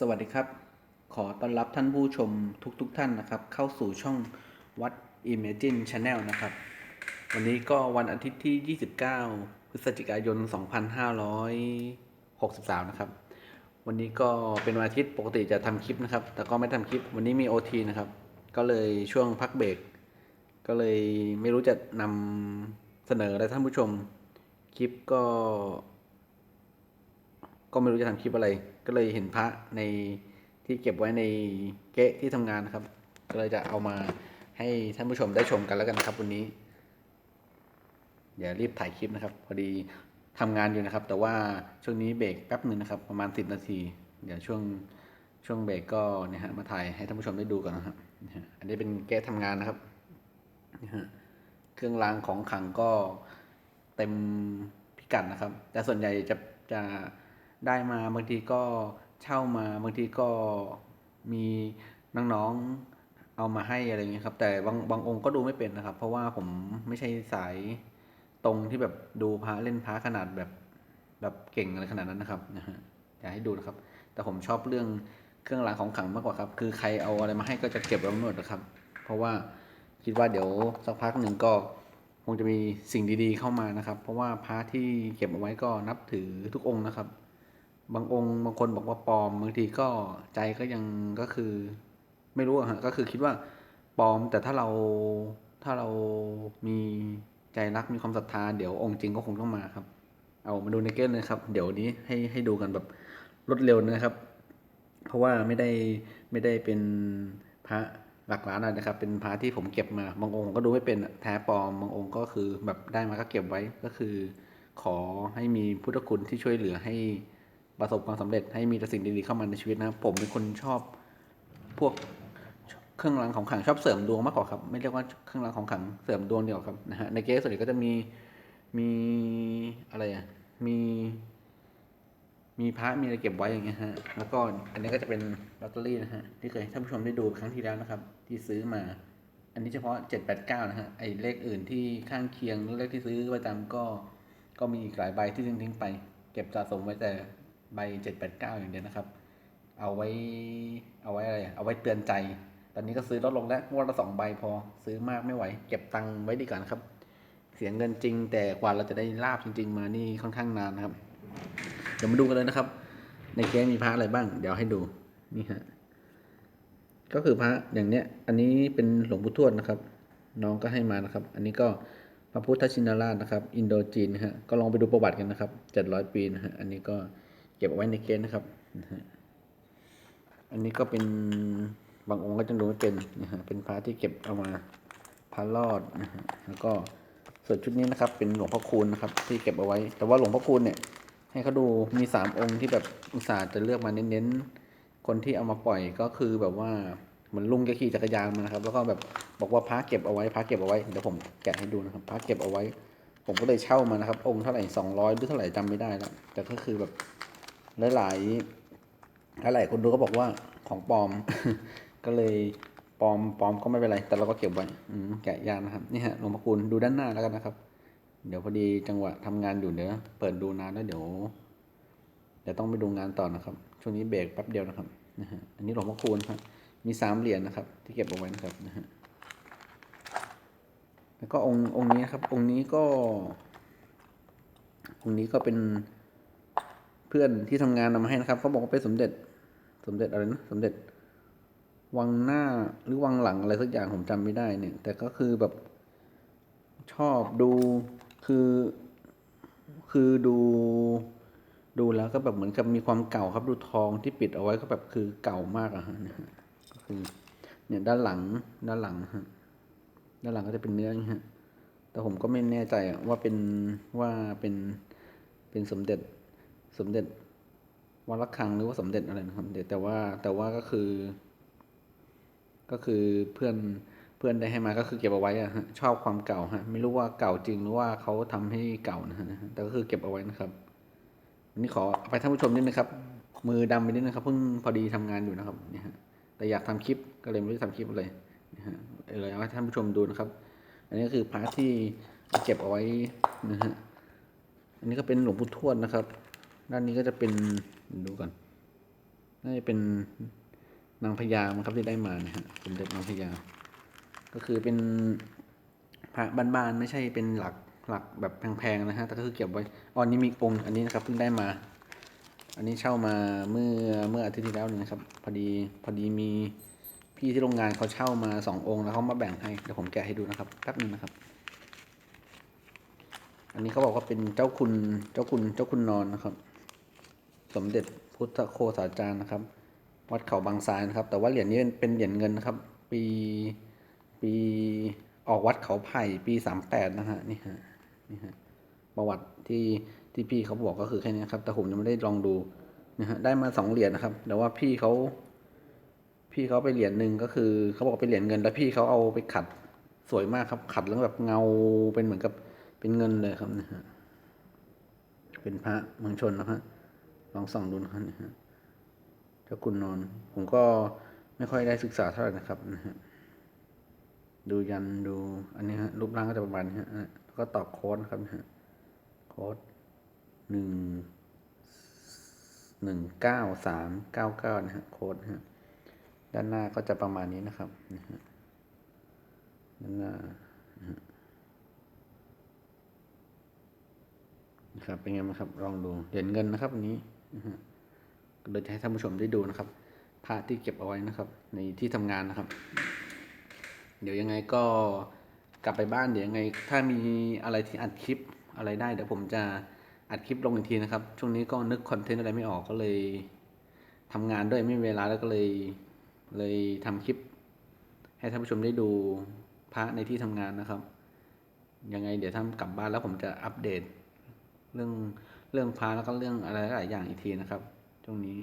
สวัสดีครับ ขอต้อนรับท่านผู้ชมทุกๆทท่านนะครับ เข้าสู่ช่องวัด Imagine Channel นะครับ วันนี้ก็วันอาทิตย์ที่ 29 พฤศจิกายน 2563 นะครับ วันนี้ก็เป็นวันอาทิตย์ปกติจะทำคลิปนะครับ แต่ก็ไม่ทำคลิป วันนี้มี OT นะครับ ก็เลยช่วงพักเบรก ก็เลยไม่รู้จะนำเสนออะไรท่านผู้ชม คลิปก็ ก็ไม่รู้จะทำคลิปอะไร ก็เลยเห็นพระในที่เก็บไว้ในเก๊ะที่ทำงานนะครับ ก็เลยจะเอามาให้ท่านผู้ชมได้ชมกันแล้วกันนะครับวันนี้อย่ารีบถ่ายคลิปนะครับ พอดีทำงานอยู่นะครับ แต่ว่าช่วงนี้เบรกแป๊บหนึ่งนะครับ ประมาณสิบนาที เดี๋ยวช่วงช่วงเบรกก็เนี่ยฮะมาถ่ายให้ท่านผู้ชมได้ดูกันนะครับอันนี้เป็นเก๊ะทำงานนะครับเครื่องรางของขังก็เต็มพิกัดนะครับ แต่ส่วนใหญ่จะจะ ได้มาบางทีก็เช่ามาบางทีก็มีน้องๆเอามาให้อะไรเงี้ยครับ แต่บางบางองค์ก็ดูไม่เป็นนะครับ เพราะว่าผมไม่ใช่สายตรงที่แบบดูพระเล่นพระขนาดแบบแบบเก่งอะไรขนาดนั้นนะครับนะฮะอยากให้ดูนะครับ แต่ผมชอบเรื่องเครื่องรางของขลังมากกว่าครับ คือใครเอาอะไรมาให้ก็จะเก็บไว้หมดนะครับ เพราะว่าคิดว่าเดี๋ยวสักพักหนึ่งก็คงจะมีสิ่งดีๆเข้ามานะครับ เพราะว่าพระที่เก็บเอาไว้ก็นับถือทุกองค์นะครับ บางองค์บางคนบอกว่าปลอมบางทีก็ใจก็ยังก็คือ ไม่รู้ฮะก็คือคิดว่าปลอมแต่ถ้าเราถ้าเรามีใจรักมีความศรัทธาเดี๋ยวองค์จริงก็คงต้องมาครับ เอามาดูในเกมเลยครับ เดี๋ยวนี้ให้ให้ดูกันแบบรวดเร็วนะครับ เพราะว่าไม่ได้ไม่ได้เป็นพระหลักล้านอะไรนะครับ เป็นพระที่ผมเก็บมาบางองค์ก็ดูไม่เป็นแท้ปลอมบางองค์ก็คือแบบได้มาก็เก็บไว้ก็คือ ขอให้มีพุทธคุณที่ช่วยเหลือให้ ประสบความสำเร็จให้มีแต่สิ่งดีๆเข้ามาในชีวิตนะครับ ผมเป็นคนชอบพวกเครื่องรางของขลังชอบเสริมดวงมากกว่าครับ ไม่เรียกว่าเครื่องรางของขลังเสริมดวงเดียวครับนะฮะในเกสส่วนใหญ่ก็จะมีมีอะไรอะมี มีพระมีอะไรเก็บไว้อย่างเงี้ยฮะแล้วก็อันนี้ก็จะเป็นลอตเตอรี่นะฮะที่เคยให้ท่านผู้ชมได้ดูครั้งที่แล้วนะครับ ที่ซื้อมา อันนี้เฉพาะเจ็ดแปดเก้านะฮะไอเลขอื่นที่ข้างเคียงหรือเลขที่ซื้อประจำก็ก็มีอีกหลายใบที่ทิ้งๆไป เก็บสะสมไว้แต่ ใบเจ็ดแปดเก้าอย่างเดียวนะครับ เอาไว้เอาไว้อะไรเอาไว้เตือนใจ ตอนนี้ก็ซื้อลดลงแล้วงวดละสองใบพอซื้อมากไม่ไหว เก็บตังค์ไว้ดีกว่านะครับ เสียเงินจริง แต่กว่าเราจะได้ลาบจริง ๆ มานี่ค่อนข้างนานนะครับเดี๋ยวมาดูกันเลยนะครับ ในเกมมีพระอะไรบ้าง เดี๋ยวให้ดูนี่ฮะก็คือพระอย่างเนี้ย อันนี้เป็นหลวงปู่ทวดนะครับ น้องก็ให้มานะครับ อันนี้ก็พระพุทธชินราชนะครับ อินโดจีนนะฮะก็ลองไปดูประวัติกันนะครับเจ็ดร้อยปีนะฮะอันนี้ก็ ก็บเอาไว้ในเกณฑ์นะครับนะฮะอันนี้ก็เป็นบางองค์ก็จะดูไม่เป็นนะฮะเป็นพระที่เก็บเอามาพระรอดนะฮะแล้วก็ส่วนชุดนี้นะครับ เป็นหลวงพ่อคูณนะครับ ที่เก็บเอาไว้ แต่ว่าหลวงพ่อคูณเนี่ย ให้เขาดูมีสามองค์ที่แบบอุตส่าห์จะเลือกมาเน้นๆคนที่เอามาปล่อยก็คือแบบว่าเหมือนลุงแกขี่จักรยานมานะครับ แล้วก็แบบบอกว่าพระเก็บเอาไว้พระเก็บเอาไว้เดี๋ยวผมแกะให้ดูนะครับพระเก็บเอาไว้ ผมก็เลยเช่ามานะครับ องค์เท่าไหร่สองร้อยหรือเท่าไหร่จำไม่ได้แล้วแต่ก็คือแบบ หลายหลายคนดูก็บอกว่าของปลอม ก็เลยปลอมปลอมก็ไม่เป็นไร แต่เราก็เก็บไว้อืแกะยากนะครับ นี่ฮะหลวงพ่อคูณดูด้านหน้าแล้วกันนะครับ เดี๋ยวพอดีจังหวะทำงานอยู่เดี๋ยวเปิดดูนานแล้วเดี๋ยวเดี๋ยวต้องไปดูงานต่อนะครับ ช่วงนี้เบรกแป๊บเดียวนะครับนะฮะอันนี้หลวงพ่อคูณครับ มีสามเหรียญนะครับ ที่เก็บเอาไว้นะครับนะฮะแล้วก็องค์องค์นี้ครับ องค์นี้ก็ องค์นี้ก็เป็น เพื่อนที่ทำงานนำมาให้นะครับเขาบอกว่าเป็นสมเด็จ สมเด็จอะไรนะสมเด็จ วังหน้าหรือวังหลังอะไรสักอย่างผมจำไม่ได้เนี่ย แต่ก็คือแบบชอบดูคือ คือดูดูแล้วก็แบบเหมือนกับมีความเก่าครับดูทองที่ปิดเอาไว้ก็แบบคือเก่ามากอะฮะนะฮะก็คือ เนี่ยด้านหลังด้านหลังฮะด้านหลังก็จะเป็นเนื้ออย่างฮะแต่ผมก็ไม่แน่ใจอะว่าเป็นว่าเป็นเป็นสมเด็จ สมเด็จวัดระฆังหรือว่าสมเด็จอะไรนะครับเดี๋ยวแต่ว่าแต่ว่าก็คือ ก็คือเพื่อนเพื่อนได้ให้มาก็คือเก็บเอาไว้อะฮะชอบความเก่าฮะไม่รู้ว่าเก่าจริงหรือว่าเขาทำให้เก่านะฮะแต่ก็คือเก็บเอาไว้นะครับวันนี้ขอไปท่านผู้ชมนิดนะครับ มือดำไปนิดนะครับเพิ่งพอดีทำงานอยู่นะครับเนี่ยฮะแต่อยากทำคลิปก็เลยไม่ได้ทำคลิปเลยนะฮะเลยเอาให้ท่านผู้ชมดูนะครับ อันนี้ก็คือพาร์ทที่เก็บเอาไว้นะฮะอันนี้ก็เป็นหลวงปู่ทวดนะครับ ด้านนี้ก็จะเป็นดูก่อนน่าจะเป็นนางพญามครับที่ได้มานะฮะสมเด็จนางพญาก็คือเป็นพระบ้านๆไม่ใช่เป็นหลักหลักแบบแพงๆนะฮะแต่ก็คือเก็บไว้อ๋ออันนี้มีองค์อันนี้นะครับเพิ่งได้มา อันนี้เช่ามาเมื่อเมื่ออาทิตย์ที่แล้วนี่นะครับ พอดีพอดีมีพี่ที่โรงงานเขาเช่ามาสององค์แล้วเขามาแบ่งให้เดี๋ยวผมแกะให้ดูนะครับแป๊บนึงนะครับ อันนี้เขาบอกว่าเป็นเจ้าคุณเจ้าคุณเจ้าคุณนอนนะครับ สมเด็จพุทธโคสาจารย์นะครับ วัดเขาบางทรายนะครับ แต่ว่าเหรียญนี้เป็นเหรียญเงินนะครับ ปีปีออกวัดเขาไผ่ปีสามแปดนะฮะนี่ฮะนี่ฮะประวัติที่ที่พี่เขาบอกก็คือแค่นี้ครับ แต่ผมยังไม่ได้ลองดูนะฮะได้มาสองเหรียญนะครับ แต่ว่าพี่เขาพี่เขาไปเหรียญหนึ่งก็คือเขาบอกเป็นเหรียญเงิน แล้วพี่เขาเอาไปขัดสวยมากครับ ขัดแล้วแบบเงาเป็นเหมือนกับเป็นเงินเลยครับนะฮะเป็นพระเมืองชนนะฮะ ลองส่องดูนะครับนะฮะเจ้าคุณนอน ผมก็ไม่ค่อยได้ศึกษาเท่าไหร่นะครับนะฮะดูยันดูอันนี้ฮะรูปร่างก็จะประมาณนี้ฮะแล้วก็ตอกโค้ดนะครับนะฮะโค้ดหนึ่งหนึ่งเก้าสามเก้าเก้านะฮะโค้ดฮะด้านหน้าก็จะประมาณนี้นะครับนะฮะด้านหน้านะครับเป็นไงบ้างครับลองดูเหรียญเงินนะครับอันนี้ โดยจะให้ท่านผู้ชมได้ดูนะครับพระที่เก็บเอาไว้นะครับ ในที่ทำงานนะครับ เดี๋ยวยังไงก็กลับไปบ้านเดี๋ยวยังไง ถ้ามีอะไรที่อัดคลิปอะไรได้เดี๋ยวผมจะอัดคลิปลงอีกทีนะครับ ช่วงนี้ก็นึกคอนเทนต์อะไรไม่ออกก็เลยทำงานด้วยไม่มีเวลาแล้วก็เลย เลยทำคลิป ให้ท่านผู้ชมได้ดูพระในที่ทำงานนะครับ ยังไงเดี๋ยวถ้ากลับบ้านแล้วผมจะอัปเดต เรื่อง เรื่องพาแล้วก็เรื่องอะไรหลายอย่างอีกทีนะครับช่วงนี้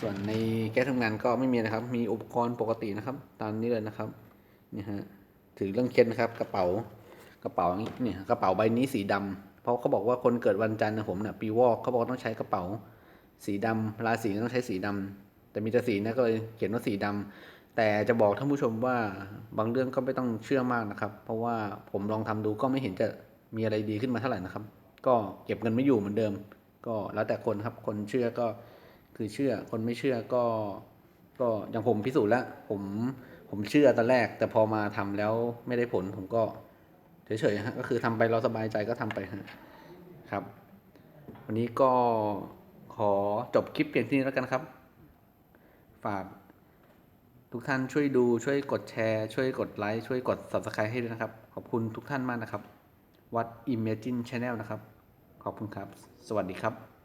ส่วนในแก้ทำงานก็ไม่มีนะครับ มีอุปกรณ์ปกตินะครับ ตามนี้เลยนะครับนี่ฮะถือเรื่องเคล็ดนะครับ กระเป๋ากระเป๋านี้เนี่ยกระเป๋าใบนี้สีดำเพราะเขาบอกว่าคนเกิดวันจันทร์นะผมเนี่ยปีวอกเขาบอกต้องใช้กระเป๋า สีดำราศีต้องใช้สีดำแต่มีแต่สีนะก็เลยเขียนว่าสีดำแต่จะบอกท่านผู้ชมว่าบางเรื่องก็ไม่ต้องเชื่อมากนะครับ เพราะว่าผมลองทำดูก็ไม่เห็นจะมีอะไรดีขึ้นมาเท่าไหร่นะครับ ก็เก็บเงินไม่อยู่เหมือนเดิม ก็แล้วแต่คนครับคนเชื่อก็คือเชื่อคนไม่เชื่อก็ ก็อย่างผมพิสูจน์แล้วผมผมเชื่อตอนแรก แต่พอมาทำแล้วไม่ได้ผลผมก็เฉยๆฮะก็คือทำไปเราสบายใจก็ทำไปฮะครับ วันนี้ก็ขอจบคลิปเพียงเที่านี้แล้วกันครับ ฝากทุกท่านช่วยดูช่วยกดแชร์ ช่วยกดไลค์ช่วยกด subscribe ให้ด้วยนะครับ ขอบคุณทุกท่านมากนะครับ วัด Imagine Channel นะครับ ขอบคุณครับ สวัสดีครับ